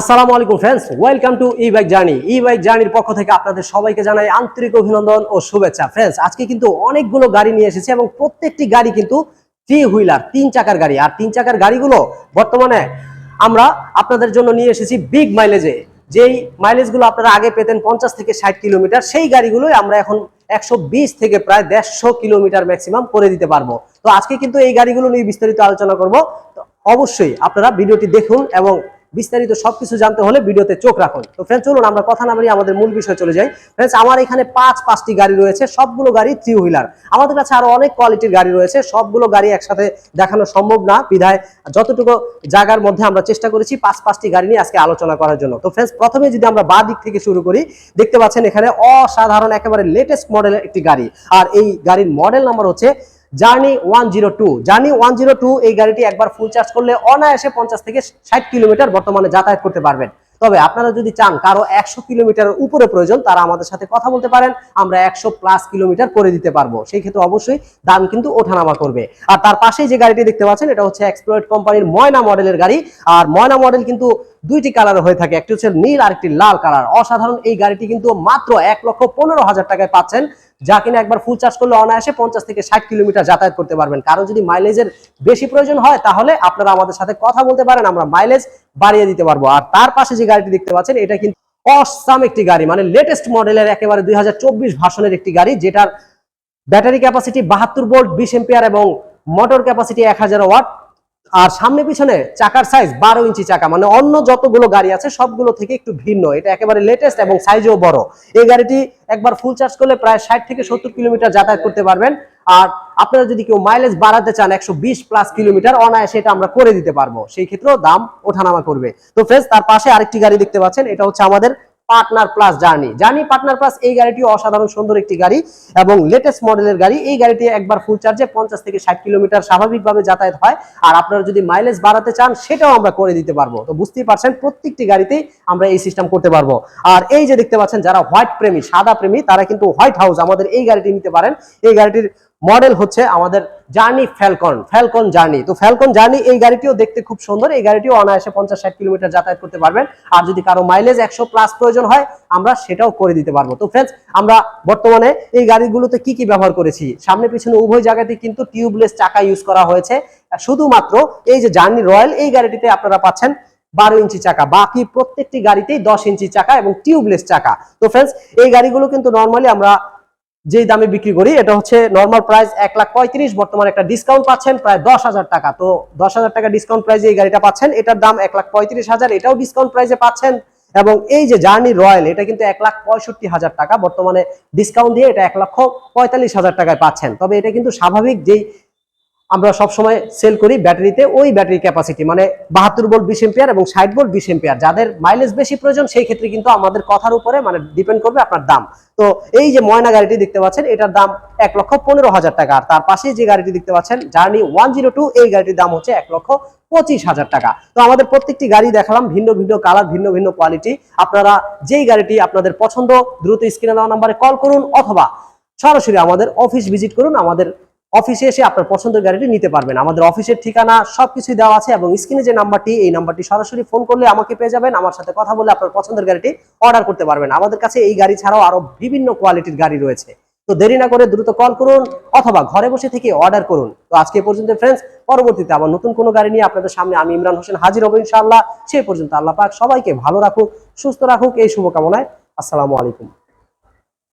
আসসালামু আলাইকুম friends, welcome to e bike journey e bike জার্নির পক্ষ থেকে আপনাদের সবাইকে জানাই আন্তরিক অভিনন্দন ও শুভেচ্ছা। ফ্রেন্ডস, আজকে কিন্তু অনেকগুলো গাড়ি নিয়ে এসেছি এবং প্রত্যেকটি গাড়ি কিন্তু থ্রি হুইলার তিন চাকার গাড়ি। আর তিন চাকার গাড়িগুলো বর্তমানে আমরা আপনাদের জন্য নিয়ে এসেছি বিগ মাইলেজে যেই মাইলেজগুলো আপনারা আগে পেতেন পঞ্চাশ থেকে ষাট কিলোমিটার, সেই গাড়িগুলোই আমরা এখন একশো বিশ থেকে প্রায় দেড়শো কিলোমিটার ম্যাক্সিমাম করে দিতে পারব। তো আজকে কিন্তু এই গাড়িগুলো নিয়ে বিস্তারিত আলোচনা করব। তো অবশ্যই আপনারা ভিডিওটি দেখুন এবং বিস্তারিত সবকিছু জানতে হলে ভিডিওতে চোখ রাখুন। তো ফ্রেন্ডস চলুন, আমরা কথা না আমাদের মূল বিষয়ে চলে যাই। ফ্রেন্ডস আমার এখানে পাঁচ, পাঁচটি গাড়ি রয়েছে, সবগুলো গাড়ি থ্রি হুইলার আমাদের কাছে আরও অনেক কোয়ালিটির গাড়ি রয়েছে, সবগুলো গাড়ি একসাথে দেখানো সম্ভব না, বিধায় যতটুকু জায়গার মধ্যে আমরা চেষ্টা করেছি পাঁচ, পাঁচটি গাড়ি নিয়ে আজকে আলোচনা করার জন্য। তো ফ্রেন্ডস প্রথমে যদি আমরা বা দিক থেকে শুরু করি, দেখতে পাচ্ছেন এখানে অসাধারণ, একেবারে লেটেস্ট মডেলের একটি গাড়ি। আর এই গাড়ির মডেল নাম্বার হচ্ছে journey one zero two. Journey one zero two, এই গাড়িটি একবার ফুল চার্জ করলে অনায়াসে পঞ্চাশ থেকে ষাট কিলোমিটার বর্তমানে যাতায়াত করতে পারবেন। তবে আপনারা যদি চান কারও একশো কিলোমিটারের উপরে প্রয়োজন, তারা আমাদের সাথে কথা বলতে পারেন, আমরা একশো প্লাস কিলোমিটার করে দিতে পারব। সেই ক্ষেত্রে অবশ্যই দাম কিন্তু ওঠানামা করবে। আর তার পাশেই যে গাড়িটি দেখতে পাচ্ছেন, এটা হচ্ছে এক্সপ্লোয়েড কোম্পানির ময়না মডেলের গাড়ি। আর ময়না মডেল কিন্তু দুইটি কালার হয়ে থাকে। একটি হচ্ছে নীল আর একটি লাল কালার। অসাধারণ এই গাড়িটি কিন্তু মাত্র এক লক্ষ পনেরো হাজার টাকায় পাচ্ছেন। যা কিনা একবার ফুল চার্জ করলে অনায়াসে পঞ্চাশ থেকে ষাট কিলোমিটার যাতায়াত করতে পারবেন। কারও যদি মাইলেজের বেশি প্রয়োজন হয়, তাহলে আপনারা আমাদের সাথে কথা বলতে পারেন, আমরা মাইলেজ বাড়িয়ে দিতে পারব। আর তার পাশে যে গাড়িটি দেখতে পাচ্ছেন, এটা কিন্তু অসাম একটি গাড়ি। মানে লেটেস্ট মডেলের একেবারে দুই হাজার চব্বিশ ভাষণের একটি গাড়ি, যেটার ব্যাটারি ক্যাপাসিটি বাহাত্তর ভোল্ট বিশ এম্পিয়ার এবং মোটর ক্যাপাসিটি এক হাজার ওয়াট আর সামনে পিছনে চাকার সাইজ বারো ইঞ্চি চাকা মানে অন্য যতগুলো গাড়ি আছে সবগুলো থেকে একটু ভিন্ন। এটা একেবারে লেটেস্ট এবং সাইজও বড়। এই গাড়িটি একবার ফুল চার্জ করলে প্রায় ষাট থেকে সত্তর কিলোমিটার যাতায়াত করতে পারবেন। আর আপনারা যদি কেউ মাইলেজ বাড়াতে চান, একশো বিশ প্লাস কিলোমিটার অনায়াসে এটা আমরা করে দিতে পারব। সেই ক্ষেত্রেও দাম ওঠানামা করবে। তো ফ্রেন্ডস তার পাশে আরেকটি গাড়ি দেখতে পাচ্ছেন, এটা হচ্ছে আমাদের partner plus journey. Journey partner plus এই গাড়িটি অসাধারণ সুন্দর একটি গাড়ি এবং লেটেস্ট মডেলের গাড়ি। এই গাড়িটি একবার ফুল চার্জে পঞ্চাশ থেকে ষাট কিলোমিটার স্বাভাবিকভাবে যাতায়াত হয়। আর আপনারা যদি মাইলেজ বাড়াতে চান, সেটাও আমরা করে দিতে পারব। তো বুঝতেই পারছেন, প্রত্যেকটি গাড়িতেই আমরা এই সিস্টেম করতে পারব। আর এই যে দেখতে পাচ্ছেন, যারা হোয়াইট প্রেমী, সাদা প্রেমী, তারা কিন্তু হোয়াইট হাউস আমাদের এই গাড়িটি নিতে পারেন। এই গাড়িটির মডেল হচ্ছে আমাদের জার্নি ফ্যালকন ফ্যালকন জার্নি। তো ফ্যালকন জার্নি এই গাড়িটিও দেখতে খুব সুন্দর। এই গাড়িটিও অনায়াসে পঞ্চাশ ষাট কিলোমিটার যাতায়াত করতে পারবেন। আর যদি কারও মাইলেজ একশো প্লাস প্রয়োজন হয়, আমরা সেটাও করে দিতে পারব। তো ফ্রেন্ডস আমরা বর্তমানে এই গাড়িগুলোতে কি কি ব্যবহার করেছি? সামনে পিছনে উভয় জায়গাতে কিন্তু টিউবলেস চাকা ইউজ করা হয়েছে। শুধুমাত্র এই যে জার্নি রয়্যাল, এই গাড়িটিতে আপনারা পাচ্ছেন বারো ইঞ্চি চাকা। বাকি প্রত্যেকটি গাড়িতেই দশ ইঞ্চি চাকা এবং টিউবলেস চাকা। তো ফ্রেন্ডস এই গাড়িগুলো কিন্তু নর্মালি আমরা যেই দামে বিক্রি করি, এটা হচ্ছে নর্মাল প্রাইস এক লাখ পঁয়ত্রিশ, বর্তমানে একটা ডিসকাউন্ট পাচ্ছেন প্রায় দশ হাজার টাকা। তো দশ হাজার টাকা ডিসকাউন্ট প্রাইসে এই গাড়িটা পাচ্ছেন, এটার দাম এক লাখ পঁয়ত্রিশ হাজার, এটাও ডিসকাউন্ট প্রাইসে পাচ্ছেন। এবং এই যে জার্নি রয়্যাল এটা কিন্তু এক লাখ পঁয়ষট্টি হাজার টাকা, বর্তমানে ডিসকাউন্ট দিয়ে এটা এক লক্ষ পঁয়তাল্লিশ হাজার টাকায় পাচ্ছেন। তবে এটা কিন্তু স্বাভাবিক যেই আমরা সবসময় সেল করি ব্যাটারিতে ওই ব্যাটারি ক্যাপাসিটি মানে বাহাত্তর ভোল্ট বিশ এম্পিয়ার এবং ষাট ভোল্ট বিশ এম্পিয়ার যাদের মাইলেজ বেশি প্রয়োজন, সেই ক্ষেত্রে কিন্তু আমাদের কথার উপরে মানে ডিপেন্ড করবে আপনার দাম। তো এই যে ময়না গাড়িটি দেখতে পাচ্ছেন, এটার দাম এক লক্ষ পনেরো হাজার টাকা। আর তার পাশে যে গাড়িটি দেখতে পাচ্ছেন জার্নি ওয়ান জিরো টু এই গাড়িটির দাম হচ্ছে এক লক্ষ পঁচিশ হাজার টাকা। তো আমাদের প্রত্যেকটি গাড়ি দেখালাম, ভিন্ন ভিন্ন কালার, ভিন্ন ভিন্ন কোয়ালিটি আপনারা যেই গাড়িটি আপনাদের পছন্দ, দ্রুত স্ক্রিনে দেওয়া নাম্বারে কল করুন অথবা সরাসরি আমাদের অফিস ভিজিট করুন, আমাদের অফিসে এসে আপনার পছন্দের গাড়িটি নিতে পারবেন। আমাদের অফিসের ঠিকানা সবকিছুই দেওয়া আছে এবং স্ক্রিনে যে নাম্বারটি, এই নাম্বারটি সরাসরি ফোন করলে আমাকে পেয়ে যাবেন। আমার সাথে কথা বলে আপনার পছন্দের গাড়িটি অর্ডার করতে পারবেন। আমাদের কাছে এই গাড়ি ছাড়াও আরও বিভিন্ন কোয়ালিটির গাড়ি রয়েছে। তো দেরি না করে দ্রুত কল করুন অথবা ঘরে বসে থেকে অর্ডার করুন। তো আজকে পর্যন্ত ফ্রেন্ডস পরবর্তীতে আবার নতুন কোনো গাড়ি নিয়ে আপনাদের সামনে আমি ইমরান হোসেন হাজির হব ইনশাআল্লাহ। সেই পর্যন্ত আল্লাহ পাক সবাইকে ভালো রাখুক, সুস্থ রাখুক, এই শুভকামনায়। আসসালামু আলাইকুম।